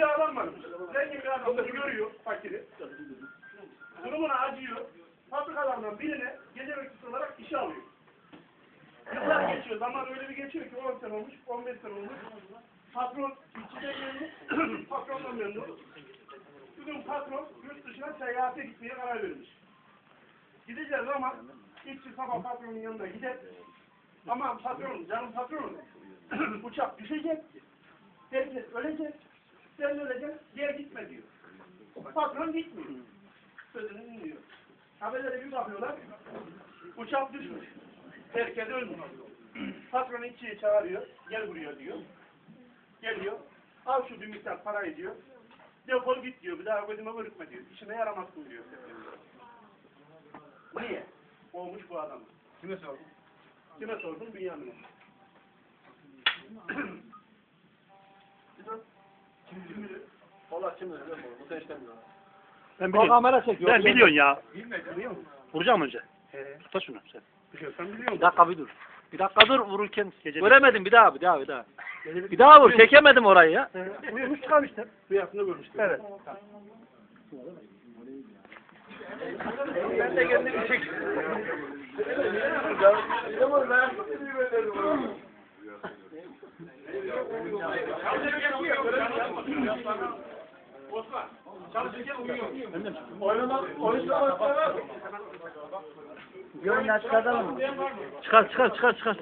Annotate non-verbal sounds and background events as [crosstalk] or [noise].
Bir adam varmış. Zengin bir adam bunu görüyor fakiri. Durumuna acıyor. Fabrikalardan birine gece bekçisi olarak işe alıyor. Yıllar geçiyor. Zaman öyle bir geçiyor ki 10 sene olmuş, 15 sene olmuş. Patron işçi de memnun, [clears throat] patron da memnun. Bugün patron yurt dışına seyahate gitmeye karar vermiş. Gideceğiz ama işçi sabah patronun yanına gider. Aman patronum, canım patronum. [clears throat] Uçak düşecek. Herkes ölecek. Sen öleceksin, gel gitme diyor. Patron gitmiyor. Sözünü dinliyor. Haberlere bir bakıyorlar. Uçak düşmüş. Herkes ölmüş. Patron işçiyi çağırıyor. Gel buraya diyor. Geliyor. Al şu bir miktar parayı diyor. Defol git diyor. Bir daha gözüme görükme diyor. İşine yaramazsın diyor. Niye? Olmuş bu adam. Kime sordun? Kime sordun? Bünyamin'e. Kim bilir? Valla kim bilir ben bu. Bu sen istemiyor. Ben biliyorum. kamera çekiyor. Ben biliyorsun ya. Bilmedi. Biliyor musun? Vuracağım önce. He. Tut şunu sen. Biliyorsan biliyor Bir musun? dakika bir dur. Bir dakika dur vururken. Gece Göremedim bir daha bir daha bir daha. Bir daha vur çekemedim orayı ya. He. Uyumuş çıkarmıştır. Rüyasında görmüştür. Evet. Ben de kendimi çek. Osman. Çalışırken uyuyor. Oynamak, oynamak. Çıkar çıkar çıkar çıkar.